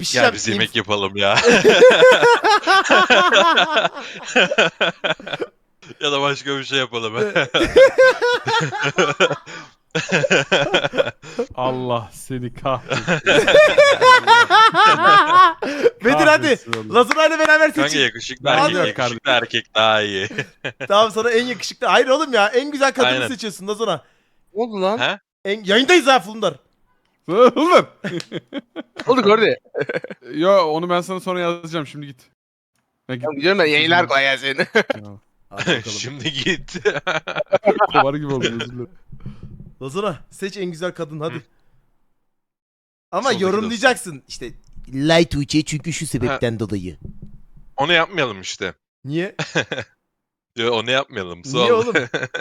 Bir şey Gel biz yemek yapalım ya. ya da başka bir şey yapalım. Allah seni kahretsin. Bedir hadi. Kahretsin. Lazona ile beraber Kanka seçin. yakışıklı Hadi. erkek, yakışıklı erkek daha iyi. tamam sana en yakışıklı. Hayır oğlum ya en güzel kadını Aynen. seçiyorsun Lazona. Ne oldu lan? Ha? En... Yayındayız ha Fulundar. Oğlum. Oldu gördü. Yo onu ben sana sonra yazacağım şimdi git. Ha, git. Tamam gidiyorum ben yayınlar kolay gelsin. Ya. Şimdi git. Kovar gibi oldum özür dilerim. Lazona seç en güzel kadın hadi. Ama Soldaki yorumlayacaksın. İşte Light Uçe çünkü şu sebepten dolayı. Onu yapmayalım işte. Niye? Yo, onu yapmayalım. Niye oğlum?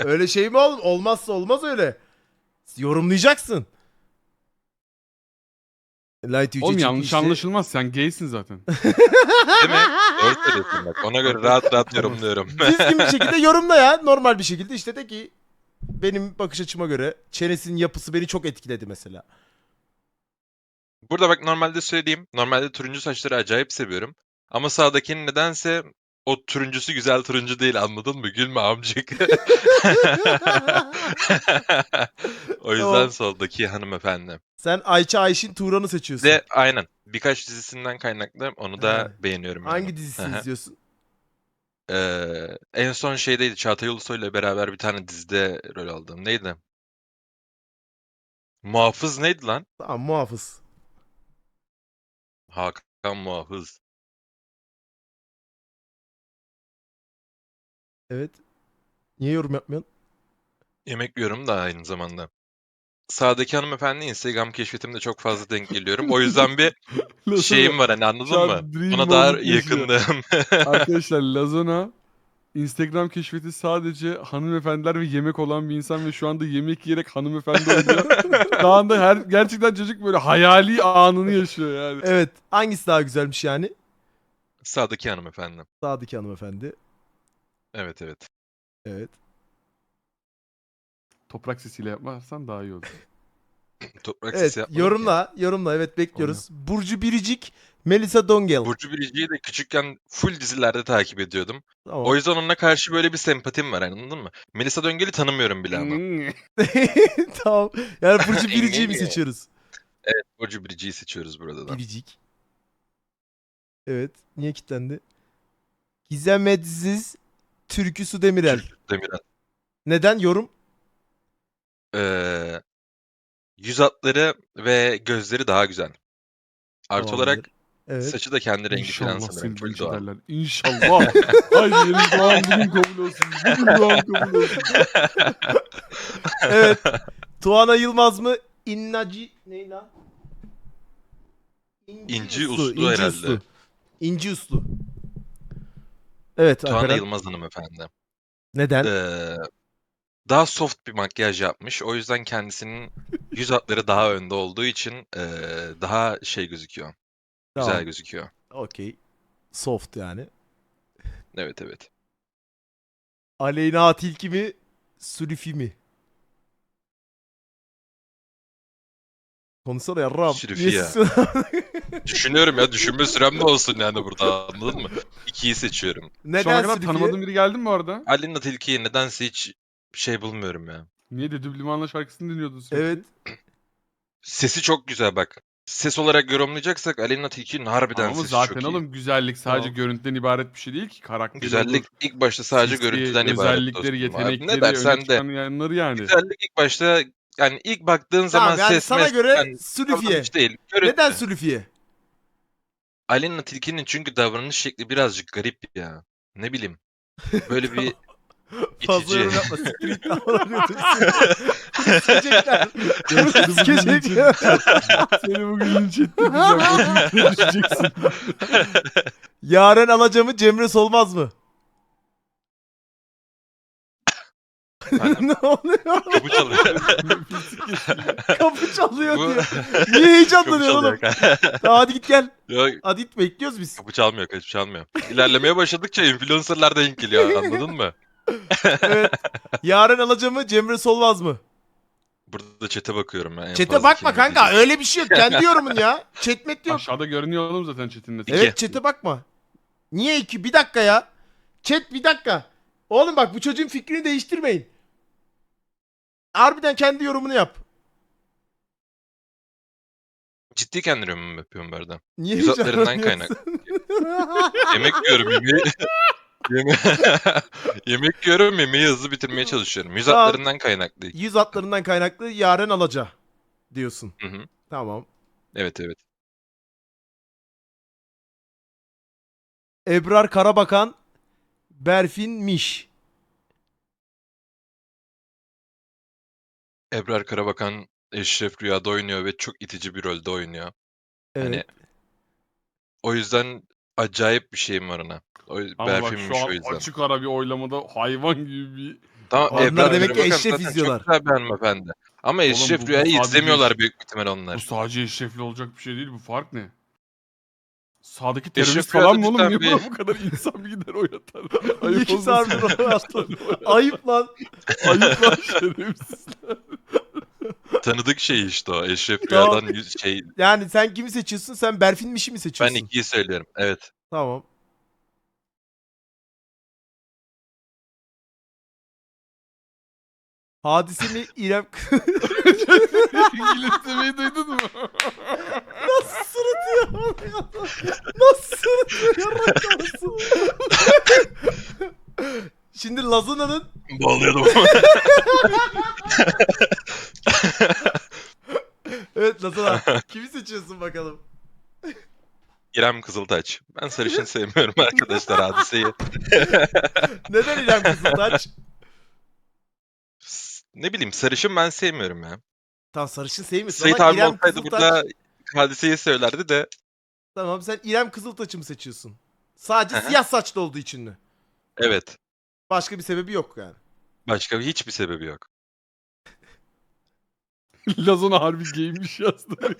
Öyle şey mi oğlum? Olmazsa olmaz öyle. Yorumlayacaksın. Light Oğlum yanlış işte- anlaşılmaz sen gaysin zaten. Değil mi? Doğru söylüyorsun bak. Ona göre rahat rahat yorumluyorum. Düzgün bir şekilde yorumla ya. Normal bir şekilde işte de ki benim bakış açıma göre çenesinin yapısı beni çok etkiledi mesela. Burada bak normalde söyleyeyim. Normalde turuncu saçları acayip seviyorum. Ama sağdakinin nedense o turuncusu güzel turuncu değil anladın mı? Gülme amcık. o yüzden Tamam. soldaki hanımefendi. Sen Ayça Ayşin Turan'ı seçiyorsun. De aynen. Birkaç dizisinden kaynaklı onu da Ha. beğeniyorum. yani. Hangi dizisini Aha. izliyorsun? Ee, en son şeydeydi. Çağatay Ulusoy'la beraber bir tane dizide rol aldım. Neydi? Muhafız neydi lan? Tamam muhafız. Hakan Muhafız. Evet. Niye yorum yapmıyorsun? Yemek yiyorum da aynı zamanda. Sağdaki hanımefendi Instagram keşfetimde çok fazla denk geliyorum. O yüzden bir şeyim var hani anladın an mı? dream Ona daha moment yaşıyor. yakındım. Arkadaşlar Lazona Instagram keşfeti sadece hanımefendiler ve yemek olan bir insan ve şu anda yemek yiyerek hanımefendi oluyor. şu anda her gerçekten çocuk böyle hayali anını yaşıyor yani. Evet. Hangisi daha güzelmiş yani? Sağdaki hanımefendi. Sağdaki hanımefendi. Evet evet. Evet. Toprak sesiyle yapmazsan daha iyi olur. Toprak Evet. sesi yapmadım ki. Yorumla. Yorumla. Evet bekliyoruz. Burcu Biricik, Melisa Dongel. Burcu Biricik'i de küçükken full dizilerde takip ediyordum. Tamam. O yüzden onunla karşı böyle bir sempatim var anladın mı? Melisa Döngel'i tanımıyorum bile ama. tamam. Yani Burcu Biricik'i mi seçiyoruz? Burcu Biricik'i seçiyoruz burada da. Biricik. Evet. Niye kilitlendi? Gizem Edziz, Türkü Su Demirel. Demirel. Neden? Yorum? Ee, yüz hatları ve gözleri daha güzel. Artı Tamamdır. olarak Evet. saçı da kendi rengi falan İnşallah sanırım. Full doğal. ederler. İnşallah. Haydi yeni doğan bugün kabul olsun. Bugün doğan kabul olsun. evet. Tuana Yılmaz mı? İnnaci ne lan? İnci Uslu herhalde. İnci Uslu. Evet Tuana Alperen. Yılmaz hanımefendi. Neden? Ee, daha soft bir makyaj yapmış. O yüzden kendisinin yüz hatları daha önde olduğu için ee, daha şey gözüküyor. Güzel Tamam. gözüküyor. Okey. Soft yani. Evet evet. Aleyna Tilki mi? Sülüfi mi? Konuşsana ya Rab. Sülüfi ya. Düşünüyorum ya düşünme sürem de olsun yani burada anladın mı? İkiyi seçiyorum. Şu ana Neden kadar Sülüfi'ye? tanımadığın biri geldi mi bu arada? Alina Tilki'yi nedense hiç şey bulmuyorum ya. Niye de Düblimanla şarkısını dinliyordun sürekli? Evet. Sesi çok güzel bak. Ses olarak yorumlayacaksak Alina Tilki'nin harbiden Ama sesi zaten çok iyi. oğlum güzellik sadece Tamam. görüntüden ibaret bir şey değil ki. Karakter Güzellik ilk başta sadece görüntüden ibaret Özellikleri, dostum abi. yetenekleri, Ne dersen öne de. çıkan yanları yani. Güzellik ilk başta yani ilk baktığın zaman Tamam yani ses sana mes- göre yani Sülüfiye. davranış değil. Görüntü. Neden Sülüfiye? Alina Tilki'nin çünkü davranış şekli birazcık garip ya. Ne bileyim. Böyle bir Fazla itici. yorum yapma. Siktir git lan. Sikecekler. Seni bugün linç sikecekler. Seni bugün linç ettireceğim. Yaren Alaca Cemre Solmaz mı? ne oluyor? Kapı çalıyor. Kapı çalıyor Bu- diyor. Niye heyecanlanıyorsun Kapı oğlum? hadi git gel. Yok, Hadi git bekliyoruz biz. kapı çalmıyor, kapı çalmıyor. İlerlemeye başladıkça influencerlar denk geliyor anladın mı? evet. Yaren Alaca mı Cemre Solmaz mı? burada chat'e bakıyorum ben. en Çete fazla bakma kim kanka izleyecek. öyle bir şey yok. Kendi yorumun ya. Chatmet yok. Aşağıda görünüyor oğlum zaten net. İki. Evet çete bakma. Niye iki? Bir dakika ya. Chat bir dakika. Oğlum bak bu çocuğun fikrini değiştirmeyin. Harbiden kendi yorumunu yap. Ciddi kendi yorumumu yapıyorum arada. Niye Yüz hatlarından heyecanlanıyorsun? Yemek yiyorum yemeği. Yeme Yemek yiyorum yemeği hızlı bitirmeye çalışıyorum. Yüz Tamam. hatlarından kaynaklı. Yüz hatlarından kaynaklı Yaren Alaca diyorsun. Hı hı. Tamam. Evet evet. Ebrar Karabakan Berfin Miş. Ebrar Karabakan Eşref Rüya'da oynuyor ve çok itici bir rolde oynuyor. Evet. Hani o yüzden acayip bir şeyim var ona. O Ama bak şu o an yüzden. açık ara bir oylamada hayvan gibi bir... Tamam Onlar Ebrar demek ki Karabakan Eşref zaten izliyorlar. Çok güzel bir hanımefendi. Ama Oğlum Eşref bu- bu Rüya'yı sadece izlemiyorlar Eşref- büyük ihtimal Bu onlar. sadece eşrefli olacak bir şey değil. Bu fark ne? Sağdaki terörist falan mı oğlum? Niye buna bu kadar insan bir gider oynatar? Niye Ayıp kimse olmasın. oynatmadı? Ayıp lan. Ayıp lan şerefsizler. Tanıdık şey işte o. Eşref Tamam. Rüya'dan yüz- şey Yani sen kimi seçiyorsun? Sen Berfin Miş'i mi ben seçiyorsun? ikiyi söylüyorum. Evet. Tamam. Hadise mi İrem İngilizcemeyi duydun mu? Nasıl. Şimdi Lazuna'nın Bağlıyordum. Evet Lazuna kimi seçiyorsun bakalım? İrem Kızıltaç. Ben sarışın sevmiyorum arkadaşlar hadiseyi. Neden İrem Kızıltaç? S- Ne bileyim sarışın ben sevmiyorum ya. Tamam sarışın sevmiyorsun Sait ama abi İrem olsaydı Kızıltaç... burada hadiseyi söylerdi de Tamam sen İrem Kızıltaç'ı mı seçiyorsun? Sadece siyah saçlı olduğu için mi? evet. Başka bir sebebi yok yani. Başka hiçbir sebebi yok. Lazona harbi giymiş yazdı.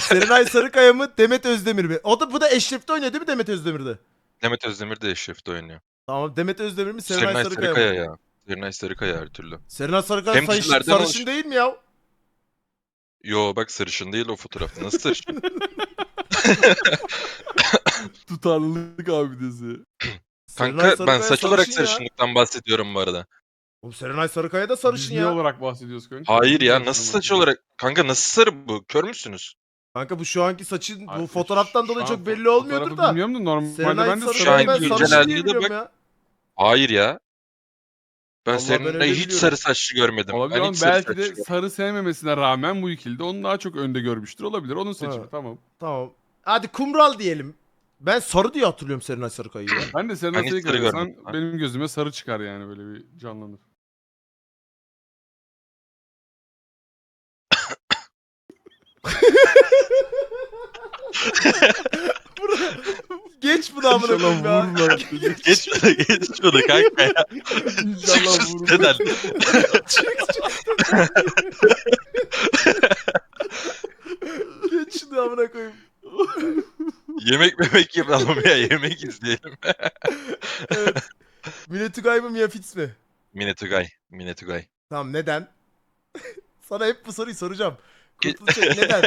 Serenay Sarıkaya mı Demet Özdemir mi? O da bu da Eşref'te oynuyor değil mi Demet Özdemir'de? Demet Özdemir de Eşref'te oynuyor. Tamam Demet Özdemir mi Serenay, Serenay Sarıkaya, Sarıkaya mı? ya. Serenay Sarıkaya her türlü. Serenay Sarıkaya Hem dizilerden sarışın olmuş. değil mi ya? Yo bak sarışın değil o fotoğrafta. Nasıl sarışın? Tutarlılık abidesi. Serenay Kanka ben Sarıkaya saç olarak sarışın ya. sarışınlıktan bahsediyorum bu arada. Oğlum Serenay Sarıkaya da sarışın Ciddi ya. olarak bahsediyoruz kanka. Hayır ya nasıl saç olarak? Kanka nasıl sarı bu? Kör müsünüz? Kanka bu şu anki saçın bu fotoğraftan şu dolayı an çok belli olmuyordur fotoğrafı da. Bilmiyorum da normalde Serenay ben de Sarıkaya an ben sarı sarışın güncel diye biliyorum bak- ya. Hayır ya. Ben Vallahi ben seninle öyle hiç biliyorum. sarı saçlı görmedim. Olabilir ben ama hiç sarı belki saçlı de görmedim. sarı sevmemesine rağmen bu ikilde onu daha çok önde görmüştür. Olabilir. Onun seçimi Ha. tamam. Tamam. Hadi kumral diyelim. Ben sarı diye hatırlıyorum Serenay Sarıkaya'yı ya. Ben de Serenay Ben hiç sarı Sarıkaya görmedim. Ha. benim gözüme sarı çıkar yani böyle bir canlanır. Geç bunu amına koyayım ya. Vururlar. Geç bunu geç bunu kanka ya. Çık şu siteden. Geç şunu amına koyayım. Yemek memek yapalım ya yemek izleyelim. Evet. Mine Tugay mı Mia Fitz mi? Mine Tugay. Mine Tugay. Tamam neden? Sana hep bu soruyu soracağım. Ge- Kurtuluş neden?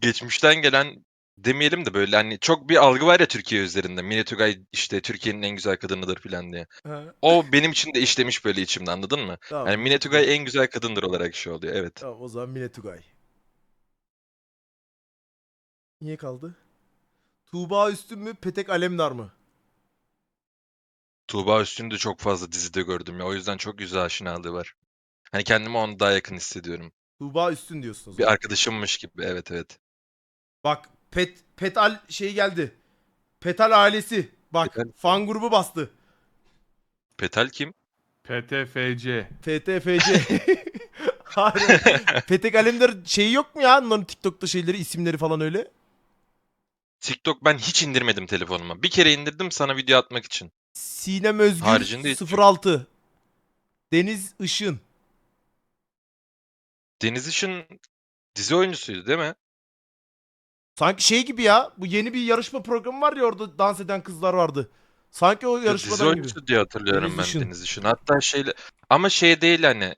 Geçmişten gelen demeyelim de böyle hani çok bir algı var ya Türkiye üzerinde. Mine Tugay işte Türkiye'nin en güzel kadınıdır falan diye. Ha, O benim için de işlemiş böyle içimde anladın mı? tamam. Yani Mine Tugay en güzel kadındır olarak şey oluyor evet. Tamam o zaman Mine Tugay. Niye kaldı? Tuğba Üstün mü Petek Alemdar mı? Tuğba Üstün'ü de çok fazla dizide gördüm ya. O yüzden çok yüz aşinalığı var. Hani kendimi ona daha yakın hissediyorum. Tuğba Üstün diyorsun o zaman. Bir arkadaşımmış gibi. Evet evet. Bak Pet Petal şey geldi. Petal ailesi. Bak Petal. fan grubu bastı. Petal kim? PTFC. FTFC. Hayır. Petek Alemdar şeyi yok mu ya? Onların TikTok'ta şeyleri, isimleri falan öyle. TikTok ben hiç indirmedim telefonuma. Bir kere indirdim sana video atmak için. Sinem Özgür Haricinde hiç yok. 06. Deniz Işın. Deniz Işın dizi oyuncusuydu değil mi? Sanki şey gibi ya. Bu yeni bir yarışma programı var ya orada dans eden kızlar vardı. Sanki o Dizi yarışmadan gibi. oyuncusu diye hatırlıyorum Deniz ben Işın. Deniz Işın. Hatta şeyle ama şey değil hani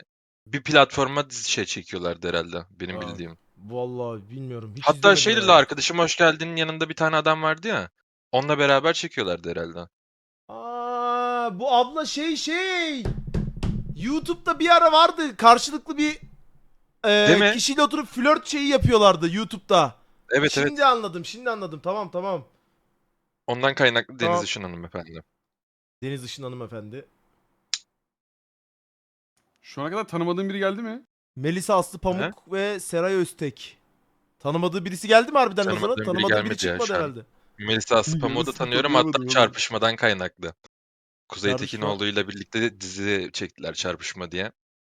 bir platforma dizi şey çekiyorlardı herhalde benim Ha, bildiğim. Vallahi bilmiyorum. Hiç Hatta izlemedim la arkadaşım hoş geldin'in yanında bir tane adam vardı ya. Onunla beraber çekiyorlardı herhalde. Aa, bu abla şey şey. YouTube'da bir ara vardı. Karşılıklı bir e, Değil mi? kişiyle oturup flört şeyi yapıyorlardı YouTube'da. Evet şimdi evet. anladım. Şimdi anladım. Tamam tamam. Ondan kaynaklı Deniz Tamam. Işın hanımefendi. Deniz Işın hanımefendi. Şu ana kadar tanımadığın biri geldi mi? Melisa Aslı Pamuk ve Seray Öztek. Tanımadığı birisi geldi mi harbiden Lazan'a? Tanımadığım biri Tanımadığı biri gelmedi ya çıkmadı şu an. herhalde. Melisa Aspam'ı da tanıyorum hatta çarpışmadan kaynaklı. Kuzey Çarpışma. Tekinoğlu ile birlikte dizi çektiler çarpışma diye.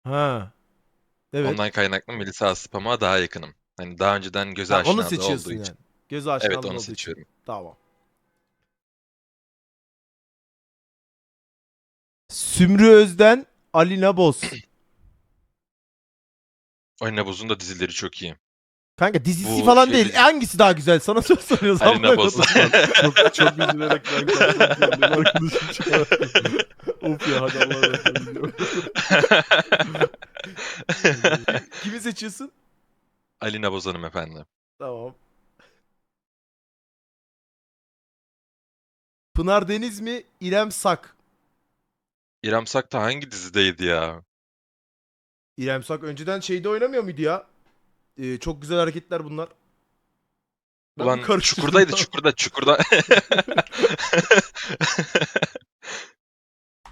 Ha. Evet. Ondan kaynaklı Melisa Aspam'a daha yakınım. Hani daha önceden göze Ha, aşinalığı onu olduğu seçiyorsun için. yani. Göz aşinalığı Evet onu olduğu için. seçiyorum. Tamam. Sümrü Özden, Alina Boz. Oyna Boz'un da dizileri çok iyi. Kanka dizisi Bu falan şey değil. dizi- Hangisi daha güzel? Sana sor soruyoruz. Alina amına Boz. koyayım. çok çok üzülerek ben kalktım. Benim arkadaşım çağırdı. of ya hadi Allah'a emanet olun. Kimi seçiyorsun? Alina Boz hanımefendi. Tamam. Pınar Deniz mi? İrem Sak. İrem Sak da hangi dizideydi ya? İrem Sak önceden şeyde oynamıyor muydu ya? Ee, çok güzel hareketler bunlar. Ben Ulan karıştırdım çukurdaydı ya? çukurda çukurda.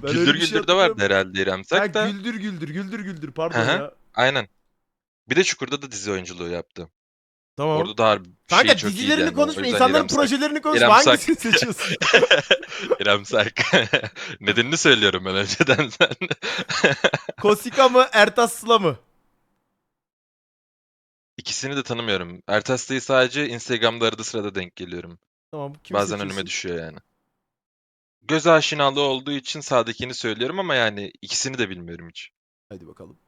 Ben öyle Güldür bir şey Güldür'de vardı hatırlamıyorum. herhalde İrem Ha, Sak da. güldür güldür güldür güldür pardon Hı hı. ya. Aynen. Bir de Çukur'da da dizi oyunculuğu yaptı. Tamam. Orada da harbi Kanka şey çok dizilerini yani. Konuşma, insanların projelerini konuşma. İrem. Hangisini seçiyorsun? İrem Sak. Nedenini söylüyorum ben önceden sen. Kosika mı, Ertas Sıla mı? İkisini de tanımıyorum. Ertes'teyi sadece Instagram'da arada sırada denk geliyorum. Tamam, kimi Bazen seçiyorsun? önüme düşüyor yani. Göz aşinalığı olduğu için sağdakini söylüyorum ama yani ikisini de bilmiyorum hiç. Hadi bakalım.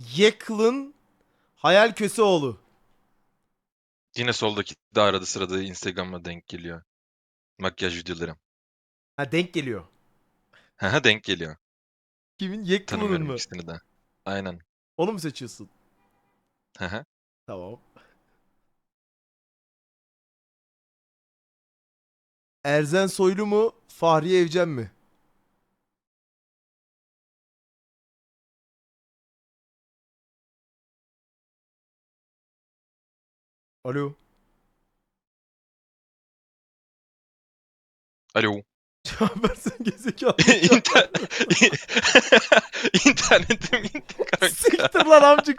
Yeklın Hayal Köseoğlu. Yine soldaki de arada sırada Instagram'a denk geliyor. Makyaj videoları. Ha denk geliyor. Haha denk geliyor. Kimin? Yeklın'ın Tanımıyorum mı? ikisini de. Aynen. Onu mu seçiyorsun? Haha. Tamam. Erzen Soylu mu? Fahriye Evcen mi? Alo. Alo. Versen gezekalı. İnter... İnternetim gitti kanka. Siktir lan amcık.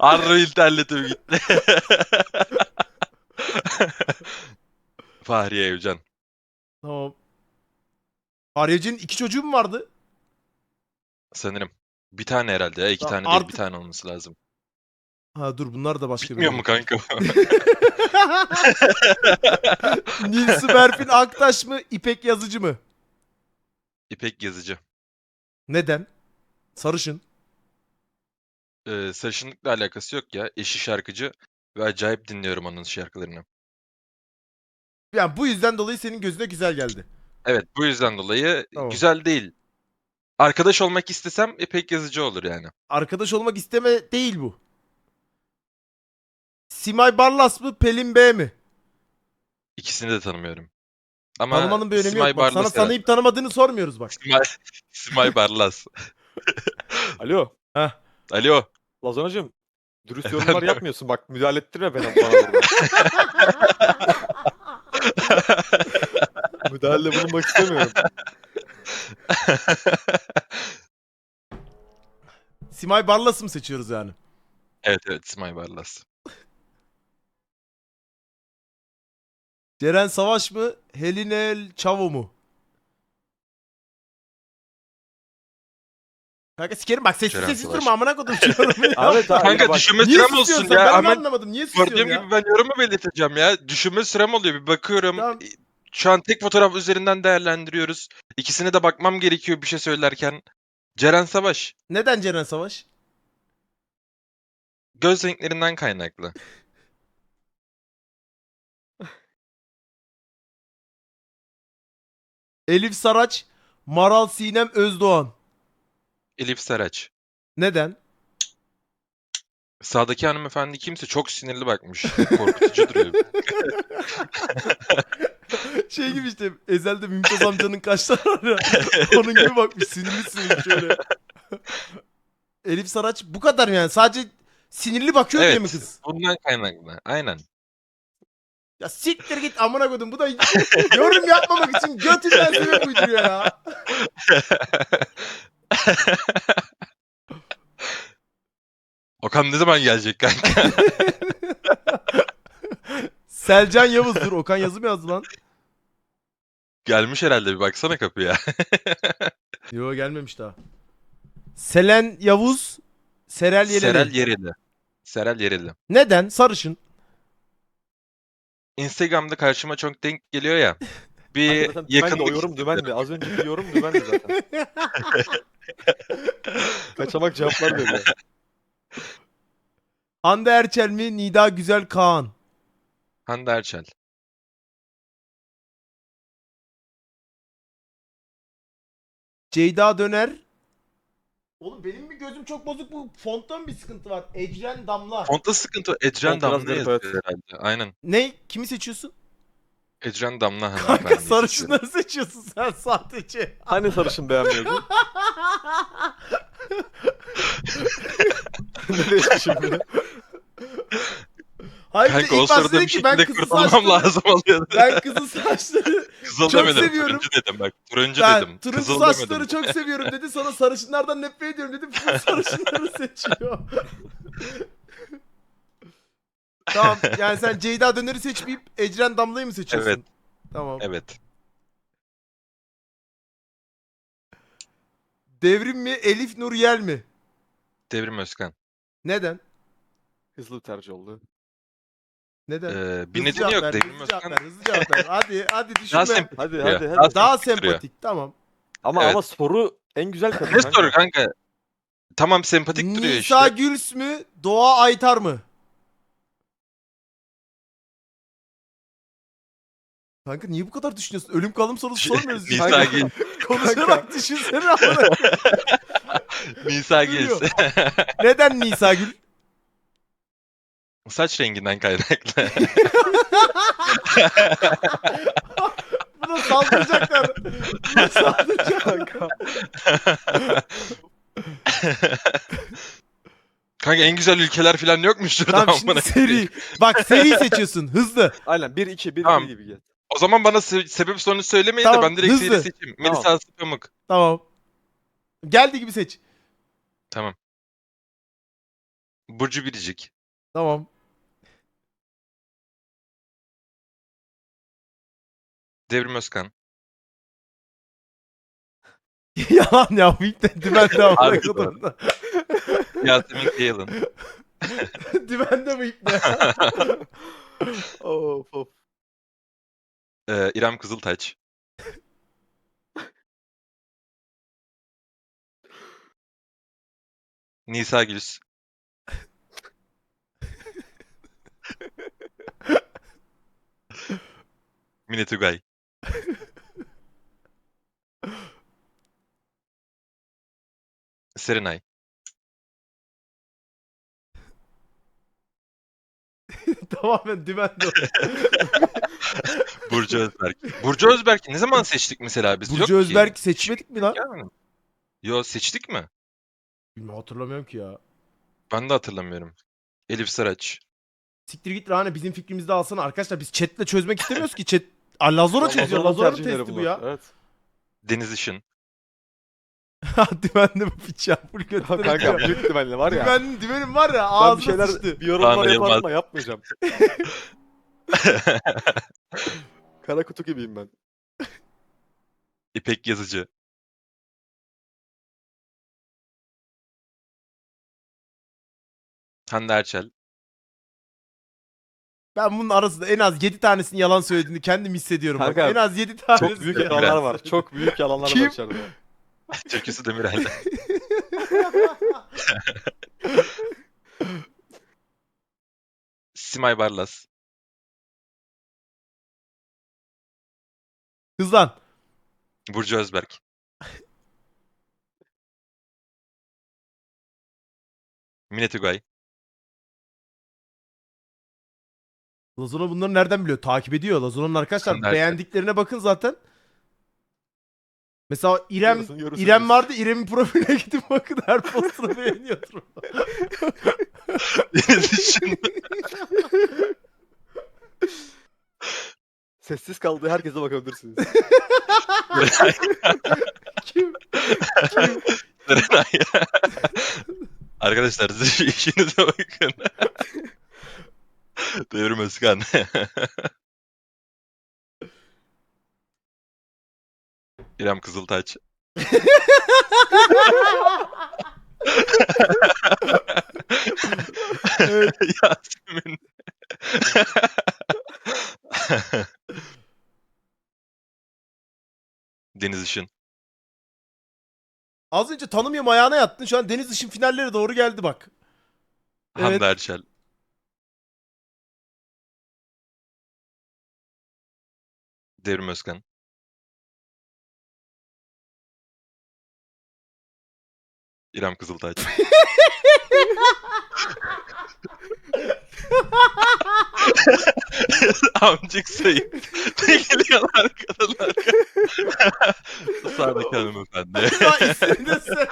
Arro internetim gitti. Fahriye Evcan. Tamam. Fahriyeci'nin iki çocuğu mu vardı? Sanırım. Bir tane herhalde ya. iki Tamam, tane değil artık- bir tane olması lazım. Ha dur bunlar da başka Bilmiyor mu kanka? Nilsi Berfin Aktaş mı? İpek Yazıcı mı? İpek Yazıcı. Neden? Sarışın. Ee, sarışınlıkla alakası yok ya. Eşi şarkıcı ve acayip dinliyorum onun şarkılarını. Yani bu yüzden dolayı senin gözüne güzel geldi. Evet bu yüzden dolayı Tamam. güzel değil. Arkadaş olmak istesem İpek Yazıcı olur yani. Arkadaş olmak isteme değil bu. Simay Barlas mı? Pelin B mi? İkisini de tanımıyorum. Ama Tanımanın bir önemi Simay yok. Bak, sana tanıyıp tanımadığını sormuyoruz bak. Simay, Simay Barlas. Alo. Alo. Lazanacığım. Dürüst Efendim? yorumlar yapmıyorsun. Bak müdahale ettirme bana, bana burada. Müdahale bulunmak istemiyorum. Simay Barlas'ı mı seçiyoruz yani? evet evet Simay Barlas. Ceren Savaş mı? Helinel Çavo mu? Kanka sikerim bak sessiz Ceren sessiz Savaş. durma amına kodum şu yorumu ya. Ahmet abi Kanka bak. düşünme Niye sürem susuyorsun olsun sen? ya. Ben de Hemen anlamadım. Niye susuyorsun gördüğüm ya? gibi ben yorumu belirteceğim ya. Düşünme sürem oluyor. Bir bakıyorum. Tamam. Şu an tek fotoğraf üzerinden değerlendiriyoruz. İkisine de bakmam gerekiyor bir şey söylerken. Ceren Savaş. Neden Ceren Savaş? Göz renklerinden kaynaklı. Elif Saraç, Maral Sinem Özdoğan. Elif Saraç. Neden? Sağdaki hanımefendi kimse çok sinirli bakmış. Korkutucu duruyor. şey gibi işte Ezel'de Mümtaz amcanın kaşları var ya. Onun gibi bakmış sinirli sinirli şöyle. Elif Saraç bu kadar yani sadece sinirli bakıyor diye Evet. mi kız? Bundan kaynaklı. Aynen. Ya siktir git amına koydum bu da yorum yapmamak için götünden sebep uyduruyor ya. Okan ne zaman gelecek kanka? Selcan Yavuz dur Okan yazı mı yazdı lan? Gelmiş herhalde bir baksana kapıya. Yo gelmemiş daha. Selen Yavuz, Serel Yeleli. Serel Yereli. Serel Yereli. Neden? Sarışın. Instagram'da karşıma çok denk geliyor ya. Bir Zaten dümen de yakınlık o yorum dümendi. Az önceki yorum dümendi zaten. Kaçamak cevaplar veriyor. Hande Erçel mi? Nida Güzel Kaan. Hande Erçel. Ceyda Döner. Oğlum benim mi gözüm çok bozuk bu fontta mı bir sıkıntı var? Ecren Damla. Fontta sıkıntı. Ecren Font biraz Damla garip, yazıyor evet. herhalde. Aynen. Ne? Kimi seçiyorsun? Ecren Damla Kanka hanımefendi. sarışınları seçiyorsun sen sadece. Hani sarışın beğenmiyordun? ne değişti şimdi? Hayır Kanka ilk başta sırada dedi bir ki ben kızıl saçları, lazım oluyordu. ben kızıl saçları, Kızıl çok demedim. seviyorum. Turuncu dedim bak. Turuncu ben dedim. turuncu Kızıl saçları demedim. çok seviyorum dedi. Sonra sarışınlardan nefret ediyorum dedi. Full sarışınları seçiyor. tamam yani sen Ceyda Döner'i seçmeyip Ecren Damla'yı mı seçiyorsun? Evet. Tamam. Evet. Devrim mi Elif Nur Yel mi? Devrim Özkan. Neden? Hızlı bir tercih oldu. Neden? Ee, bir Hızlı nedeni yok. ver, hızlı cevap ver, hızlı cevap ver. Hadi hadi daha düşünme. sempatik Hadi duruyor. hadi hadi. Daha Daha sempatik duruyor. sempatik tamam. Ama Evet. ama soru en güzel kadın. Ne soru kanka? Tamam sempatik duruyor Nisa işte. Güls mü? Doğa Aytar mı? Kanka niye bu kadar düşünüyorsun? Ölüm kalım sorusu sormuyoruz. Nisa Gil. Konuşarak düşünsene. Nisa. Ölüyor. Neden Nisa Gül? Saç renginden kaynaklı. Buna saldıracaklar. Kanka. Kanka en güzel ülkeler falan yokmuş şurada. Tamam amına şimdi koyayım. seri. Bak seri seçiyorsun. Hızlı. Aynen 1 2 1 Tamam. 2 gibi gel. O zaman bana se- sebep sonuç söylemeyin Tamam, de ben direkt hızlı. seri seçeyim. Tamam. Melisa Aslı Pamuk. Tamam. Geldi gibi seç. Tamam. Burcu Biricik. Tamam. Devrim Özkan. Yalan ya de dümende amına Harbi kodum da. Yasemin Kayalın. Dümende ilk de. Of of. Ee, İrem Kızıltaç. Nisa Güls. Mine Tugay. Serenay. Tamamen dümende. Burcu Özberk. Burcu Özberk'i ne zaman seçtik mesela biz? Yok Burcu ki. Özberk seçmedik mi lan? Gelmedi. Yo seçtik mi? Bilmiyorum hatırlamıyorum ki ya. Ben de hatırlamıyorum. Elif Saraç. Siktir git Rane bizim fikrimizde alsana. Arkadaşlar biz chatle çözmek istemiyoruz ki. Chat Aa, Lazora çözüyor. Lazona'nın Lazora'nın tercihleri testi bu bunlar. ya. Evet. Deniz Işın. Dümende bu piç ya. Full götüne Kanka büyük ihtimalle var ya. Dümen, dümenim var ya ben ağzına bir şeyler sıçtı. bir yorumlar Tanrı yaparım Yılmaz. ama yapmayacağım. Kara kutu gibiyim ben. İpek Yazıcı. Hande Erçel. Ben bunun arasında en az 7 tanesini yalan söylediğini kendim hissediyorum. bak. Kanka, En az 7 tanesi. Çok büyük Ya. yalanlar var. Çok büyük yalanlar Kim? var içeride. Türküsü Demirel. Simay Barlas. Hızlan. Burcu Özberk. Mine Tugay. Lazona bunları nereden biliyor? Takip ediyor. Lazona'nın arkadaşlar Nereden? beğendiklerine bakın zaten. Mesela İrem Yarısını görürsünüz. İrem vardı. İrem'in profiline gidip bakın her postunu beğeniyordur. İçin. Sessiz kaldığı herkese bakabilirsiniz. Kim? Arkadaşlar siz işinize bakın. Devrim Özkan. İrem Kızıltaç. Evet. Yasemin. Deniz Işın. Az önce tanımıyorum ayağına yattın. Şu an Deniz Işın finalleri doğru geldi bak. Evet. Hande Erçel. Devrim Özkan. İrem Kızıltaç. Amcık sayıp ne geliyorlar kadınlar. Sağdaki hanımefendi. Ya ismini de söyle.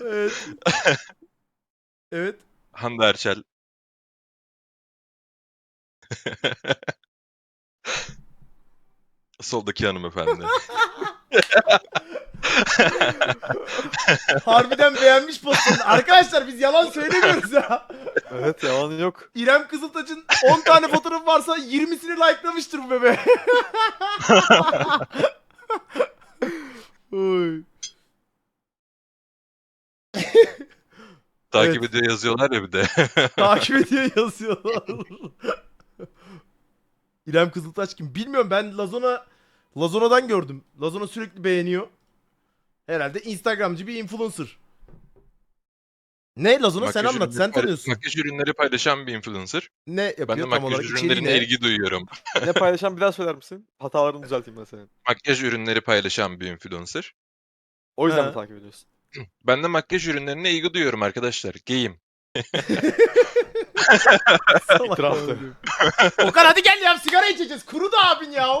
evet. Evet. Hande Erçel. Soldaki hanımefendi. Harbiden beğenmiş postunu. Arkadaşlar biz yalan söylemiyoruz ya. evet yalan yok. İrem Kızıltaç'ın 10 tane fotoğrafı varsa 20'sini likelamıştır bu bebe. Oy. Takip ediyor yazıyorlar ya bir de. Takip ediyor yazıyorlar. İrem Kızıltaç kim? Bilmiyorum ben Lazona Lazona'dan gördüm. Lazona sürekli beğeniyor. Herhalde Instagramcı bir influencer. Ne Lazona sen Makyaj anlat ürünleri sen tanıyorsun. Makyaj ürünleri paylaşan bir influencer. Ne yapıyor Ben de tam makyaj olarak? İçeriği ürünlerine ne? ilgi duyuyorum. Ne paylaşan bir daha söyler misin? Hatalarını düzelteyim ben senin. Makyaj ürünleri paylaşan bir influencer. O yüzden Ha. mi takip ediyorsun? Ben de makyaj ürünlerine ilgi duyuyorum arkadaşlar. Geyim. Oğlum. Okan hadi gel ya sigara içeceğiz. Kuru da abin ya.